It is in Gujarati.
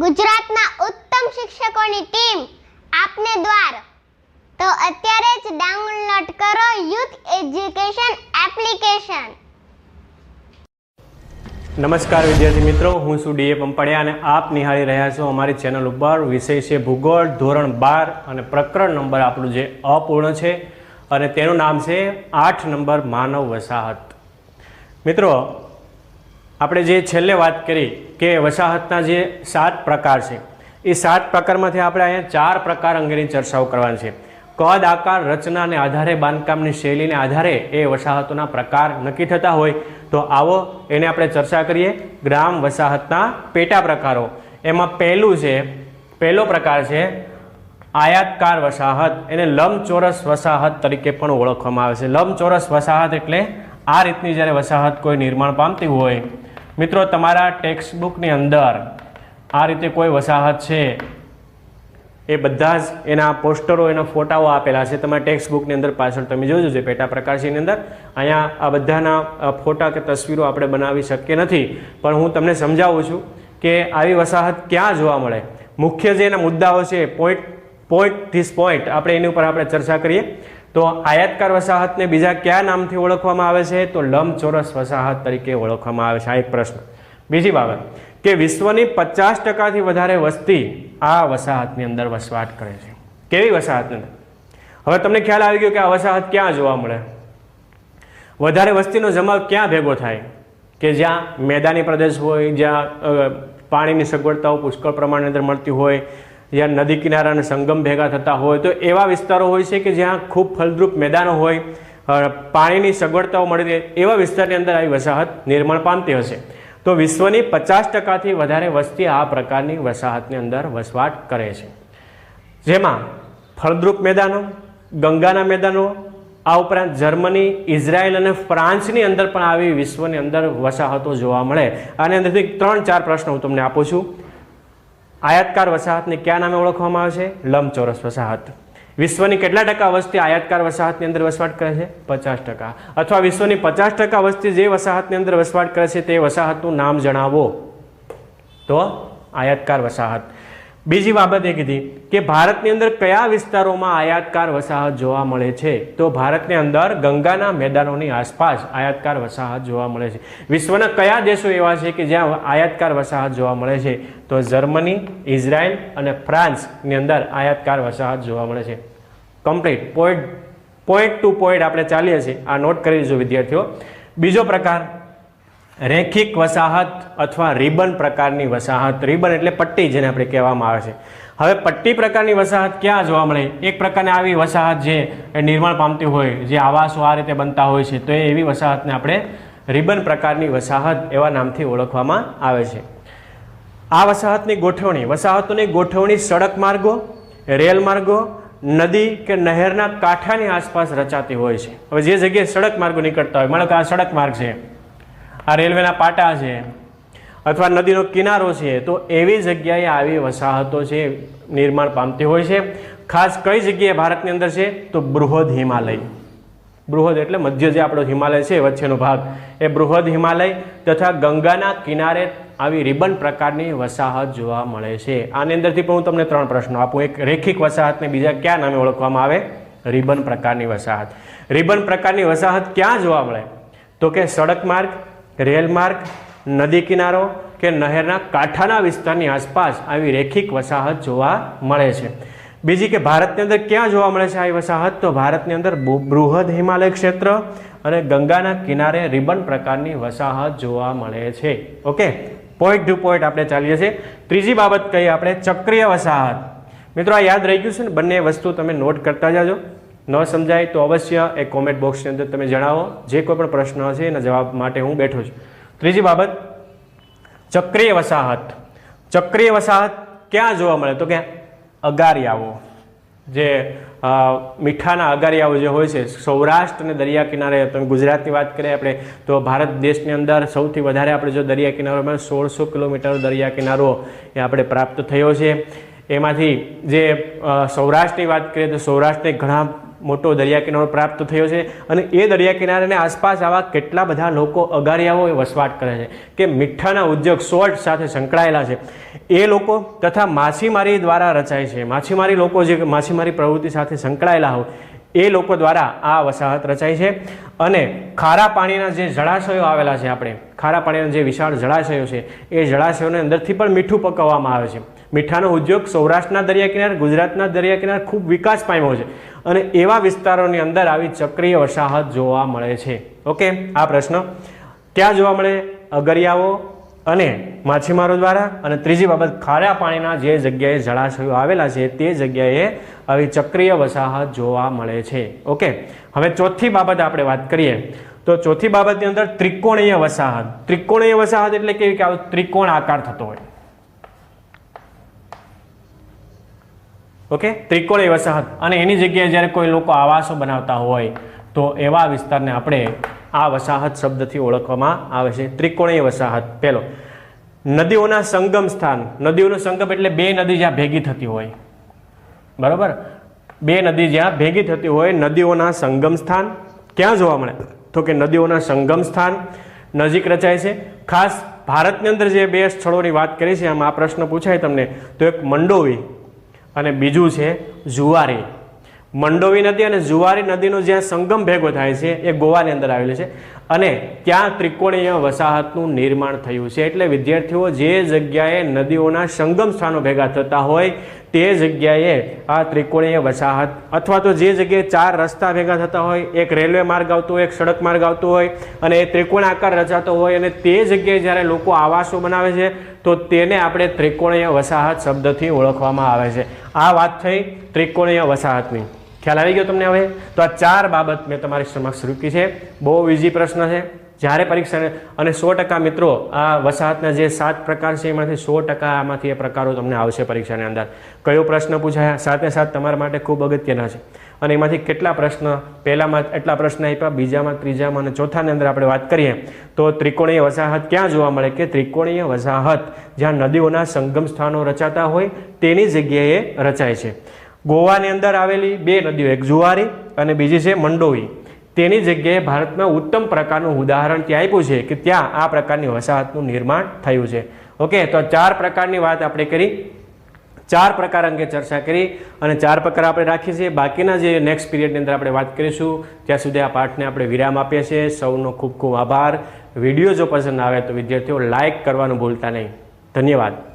ગુજરાતના ઉત્તમ શિક્ષકોની ટીમ આપને દ્વાર. તો અત્યારે જ ડાઉનલોડ કરો યુથ એજ્યુકેશન એપ્લિકેશન. નમસ્કાર વિદ્યાર્થી મિત્રો, હું છું ડીએ પંપડિયા અને આપ નિહાળી રહ્યા છો અમારી ચેનલ ઉપર. વિષય છે ભૂગોળ, ધોરણ બાર અને પ્રકરણ નંબર આપણું જે અપૂર્ણ છે અને તેનું નામ છે આઠ નંબર માનવ વસાહત. મિત્રો, આપણે જે છેલ્લે વાત કરી કે વસાહતના જે સાત પ્રકાર છે, એ સાત પ્રકારમાંથી આપણે અહીંયા ચાર પ્રકાર અંગેની ચર્ચાઓ કરવાની છે. કદ, આકાર, રચનાને આધારે, બાંધકામની શૈલીને આધારે એ વસાહતોના પ્રકાર નક્કી થતા હોય, તો આવો એને આપણે ચર્ચા કરીએ ગ્રામ વસાહતના પેટા પ્રકારો. એમાં પહેલું છે, પહેલો પ્રકાર છે, આયાતકાર વસાહત. એને લંબચોરસ વસાહત તરીકે પણ ઓળખવામાં આવે છે. લંબચોરસ વસાહત એટલે આ રીતની જ્યારે વસાહત કોઈ નિર્માણ પામતી હોય મિત્રો, તમારા ટેક્સ્ટ બુકની અંદર આ રીતે કોઈ વસાહત છે? એ બધા જ એના પોસ્ટરો, એના ફોટાઓ આપેલા છે. તમારા ટેક્સ્ટ બુકની અંદર પાછળ તમે જોજો જે પેટા પ્રકાર છે એની અંદર. અહીંયા આ બધાના ફોટા કે તસવીરો આપણે બનાવી શકીએ નથી. પણ હું તમને સમજાવું છું કે આવી વસાહત ક્યાં જોવા મળે? મુખ્ય જે એના મુદ્દાઓ છે પોઈન્ટ પોઈન્ટ ધીસ પોઈન્ટ આપણે એની ઉપર આપણે ચર્ચા કરીએ. તો આયાતકાર વસાહતને બીજા કયા નામથી ઓળખવામાં આવે છે? તો લંબચોરસ વસાહત તરીકે ઓળખવામાં આવે છે. આ એક પ્રશ્ન. બીજી બાબત, કે વિશ્વની પચાસ ટકાથી વધારે વસ્તી આ વસાહતની અંદર વસવાટ કરે છે. કેવી વસાહતની અંદર? હવે તમને ખ્યાલ આવી ગયો કે આ વસાહત ક્યાં જોવા મળે? વધારે વસ્તીનો જમાવ ક્યાં ભેગો થાય? કે જ્યાં મેદાની પ્રદેશ હોય, જ્યાં પાણીની સગવડતાઓ પુષ્કળ પ્રમાણની અંદર મળતી હોય જ્યાં નદી કિનારા અને સંગમ ભેગા થતા હોય, તો એવા વિસ્તારો હોય છે કે જ્યાં ખૂબ ફળદ્રુપ મેદાનો હોય પાણીની સગવડતાઓ મળી રહે, એવા વિસ્તારની અંદર આવી વસાહત નિર્માણ પામતી હશે. તો વિશ્વની પચાસ ટકાથી વધારે વસ્તી આ પ્રકારની વસાહતની અંદર વસવાટ કરે છે. જેમાં ફળદ્રુપ મેદાનો, ગંગાના મેદાનો, આ ઉપરાંત જર્મની, ઇઝરાયલ અને ફ્રાન્સની અંદર પણ આવી વિશ્વની અંદર વસાહતો જોવા મળે. આની અંદરથી ત્રણ ચાર પ્રશ્નો હું તમને આપું છું. આયાતકાર વસાહતને કયા નામે ઓળખવામાં આવે છે? લંબચોરસ વસાહત. વિશ્વની કેટલા ટકા વસ્તી આયાતકાર વસાહતની અંદર વસવાટ કરે છે? પચાસ ટકા. અથવા વિશ્વની પચાસ ટકા વસ્તી જે વસાહતની અંદર વસવાટ કરે છે તે વસાહતનું નામ જણાવો. તો આયાતકાર વસાહત. બીજી બાબત એ કીધી કે ભારતની અંદર કયા વિસ્તારોમાં આયાતકાર વસાહત જોવા મળે છે? તો ભારતની અંદર ગંગાના મેદાનોની આસપાસ આયાતકાર વસાહત જોવા મળે છે. વિશ્વના કયા દેશો એવા છે કે જ્યાં આયાતકાર વસાહત જોવા મળે છે? તો જર્મની, ઇઝરાયલ અને ફ્રાન્સની અંદર આયાતકાર વસાહત જોવા મળે છે. Complete. Point point to point આપણે ચાલીએ છીએ. આ નોટ કરી દેજો વિદ્યાર્થીઓ. બીજો પ્રકાર રેખિક વસાહત અથવા રિબન પ્રકારની વસાહત. રિબન એટલે પટ્ટી જેને આપણે કહેવામાં આવે છે. હવે પટ્ટી પ્રકારની વસાહત ક્યાં જોવા મળે? એક પ્રકારની આવી વસાહત જે નિર્માણ પામતી હોય, જે આવાસો આ રીતે બનતા હોય છે, તો એ એવી વસાહતને આપણે રિબન પ્રકારની વસાહત એવા નામથી ઓળખવામાં આવે છે. આ વસાહતની ગોઠવણી, વસાહતોની ગોઠવણી સડક માર્ગો, રેલ માર્ગો, નદી કે નહેરના કાંઠાની આસપાસ રચાતી હોય છે. હવે જે જગ્યાએ સડક માર્ગો નીકળતા હોય, માનો કે આ સડક માર્ગ છે. આ રેલવેના પાટા છે, અથવા નદીનો કિનારો છે, તો એવી જગ્યાએ આવી વસાહતો છે, નિર્માણ પામતી હોય છે. ખાસ કઈ જગ્યાએ ભારતની અંદર છે, તો બૃહદ હિમાલય. બૃહદ એટલે મધ્ય જે આપણો હિમાલય છે, વચ્ચેનો ભાગ. એ બૃહદ હિમાલય તથા ગંગાના કિનારે આવી રિબન પ્રકારની વસાહત જોવા મળે છે. આની અંદરથી પણ હું તમને ત્રણ પ્રશ્નો આપું. એક, રેખિક વસાહતને બીજા ક્યાં નામે ઓળખવામાં આવે? રિબન પ્રકારની વસાહત. રિબન પ્રકારની વસાહત ક્યાં જોવા મળે? તો કે સડક માર્ગ રેલ માર્ગ, નદી કિનારો કે નહેરના કાંઠાના વિસ્તારની આસપાસ આવી રેખિક વસાહત જોવા મળે છે. બીજી કે ભારતની અંદર ક્યાં જોવા મળે છે આવી વસાહત? તો ભારતની અંદર બૃહદ હિમાલય ક્ષેત્ર અને ગંગાના કિનારે રિબન પ્રકારની વસાહત જોવા મળે છે. ઓકે? પોઈન્ટ ટુ પોઈન્ટ આપણે ચાલીએ છીએ. ત્રીજી બાબત કહીએ આપણે, ચક્રીય વસાહત. મિત્રો આ યાદ રહી ગયું છે ને? બંને વસ્તુ તમે નોટ કરતા જાજો. ન સમજાય તો અવશ્ય એ કોમેન્ટ બોક્સની અંદર તમે જણાવો. જે કોઈ પણ પ્રશ્ન હશે એના જવાબ માટે હું બેઠો છું. ત્રીજી બાબત, ચક્રીય વસાહત. ચક્રીય વસાહત ક્યાં જોવા મળે? તો કે અગારિયાઓ. જે મીઠાના અગારિયાઓ જે હોય છે, સૌરાષ્ટ્ર અને દરિયા કિનારે, તમે ગુજરાતની વાત કરીએ આપણે, તો ભારત દેશની અંદર સૌથી વધારે આપણે જો દરિયા કિનારો સોળસો કિલોમીટર દરિયા કિનારો એ આપણે પ્રાપ્ત થયો છે. એમાંથી જે સૌરાષ્ટ્રની વાત કરીએ તો સૌરાષ્ટ્રને ઘણા મોટો દરિયા કિનારો પ્રાપ્ત થયો છે અને એ દરિયા કિનારાની આસપાસ આવા કેટલા બધા લોકો અગારિયાઓ વસવાટ કરે છે કે મીઠાના ઉદ્યોગ સોલ્ટ સાથે સંકળાયેલા છે. એ લોકો તથા માછીમારી દ્વારા રચાય છે. માછીમારી લોકો જે માછીમારી પ્રવૃત્તિ સાથે સંકળાયેલા હોય, એ લોકો દ્વારા આ વસાહત રચાય છે અને ખારા પાણીના જે જળાશયો આવેલા છે આપણે, ખારા પાણીના જે વિશાળ જળાશયો છે, એ જળાશયોની અંદરથી પણ મીઠું પકવવામાં આવે છે. મીઠાનો ઉદ્યોગ સૌરાષ્ટ્રના દરિયા કિનારે ગુજરાતના દરિયા કિનારે ખૂબ વિકાસ પામ્યો છે. અને એવા વિસ્તારોની અંદર આવી ચક્રીય વસાહત જોવા મળે છે. ઓકે, આ પ્રશ્ન. ક્યાં જોવા મળે અગરિયાઓ અને માછીમારો દ્વારા. અને ત્રીજી બાબત, ખારા પાણીના જે જગ્યાએ જળાશયો આવેલા છે, તે જગ્યાએ આવી ચક્રીય વસાહત જોવા મળે છે. ઓકે, હવે ચોથી બાબત આપણે વાત કરીએ. તો ચોથી બાબતની અંદર ત્રિકોણીય વસાહત. ત્રિકોણીય વસાહત એટલે કેવી? કે આવો ત્રિકોણ આકાર થતો હોય. ઓકે ત્રિકોણીય વસાહત અને એની જગ્યાએ જ્યારે કોઈ લોકો આવાસો બનાવતા હોય, તો એવા વિસ્તારને આપણે આ વસાહત શબ્દથી ઓળખવામાં આવે છે. ત્રિકોણીય વસાહત. પહેલો, નદીઓના સંગમ સ્થાન. નદીઓનો સંગમ એટલે બે નદી જ્યાં ભેગી થતી હોય. બરાબર? બે નદી જ્યાં ભેગી થતી હોય, નદીઓના સંગમ સ્થાન. ક્યાં જોવા મળે? તો કે નદીઓના સંગમ સ્થાન નજીક રચાય છે. ખાસ ભારતની અંદર જે બે સ્થળોની વાત કરી છે, આમાં આ પ્રશ્ન પૂછાય તમને. તો એક મંડોવી અને બીજું છે જુવારી. મંડોવી નદી અને જુવારી નદીનો જ્યાં સંગમ ભેગો થાય છે, એ ગોવાની અંદર આવેલું છે. અને ત્યાં ત્રિકોણીય વસાહતનું નિર્માણ થયું છે? એટલે વિદ્યાર્થીઓ, જે જગ્યાએ નદીઓના સંગમ સ્થાનો ભેગા થતા હોય, તે જગ્યાએ આ ત્રિકોણીય વસાહત અથવા તો જે જગ્યાએ ચાર રસ્તા ભેગા થતા હોય, એક રેલવે માર્ગ આવતો હોય, એક સડક માર્ગ આવતો હોય અને એ ત્રિકોણ આકાર રચાતો હોય અને તે જગ્યાએ જ્યારે લોકો આવાસો બનાવે છે, તો તેને આપણે ત્રિકોણીય વસાહત શબ્દથી ઓળખવામાં આવે છે. આ વાત થઈ ત્રિકોણીય વસાહતની. ખ્યાલ આવી ગયો તમને હવે? તો આ ચાર બાબત મેં તમારી સમક્ષ રૂકી છે. બહુ ઇઝી પ્રશ્ન છે. જ્યારે પરીક્ષા અને સો ટકા મિત્રો આ વસાહતના જે સાત પ્રકાર છે, એમાંથી સો ટકા આમાંથી એ પ્રકારો તમને આવશે પરીક્ષાની અંદર. કયો પ્રશ્ન પૂછાયા? સાથે સાથ તમારા માટે ખૂબ અગત્યના છે. અને એમાંથી કેટલા પ્રશ્ન પહેલામાં એટલા પ્રશ્ન આપ્યા? બીજામાં, ત્રીજામાં અને ચોથાની અંદર આપણે વાત કરીએ, તો ત્રિકોણીય વસાહત ક્યાં જોવા મળે કે ત્રિકોણીય વસાહત જ્યાં નદીઓના સંગમ સ્થાનો રચાતા હોય તેની જગ્યાએ રચાય છે. ગોવાની અંદર આવેલી બે નદીઓ, એક જુવારી અને બીજી છે મંડોવી. તેની જગ્યાએ ભારતમાં ઉત્તમ પ્રકારનું ઉદાહરણ ત્યાં આપ્યું છે કે ત્યાં આ પ્રકારની વસાહતનું નિર્માણ થયું છે. ઓકે, તો ચાર પ્રકારની વાત આપણે કરી. ચાર પ્રકાર અંગે ચર્ચા કરી અને ચાર પ્રકાર આપણે રાખીએ છીએ બાકીના જે નેક્સ્ટ પીરિયડની અંદર આપણે વાત કરીશું. ત્યાં સુધી આ પાઠને આપણે વિરામ આપીએ છીએ. સૌનો ખૂબ ખૂબ આભાર. વીડિયો જો પસંદ આવે તો વિદ્યાર્થીઓ લાઇક કરવાનું ભૂલતા નહીં. ધન્યવાદ.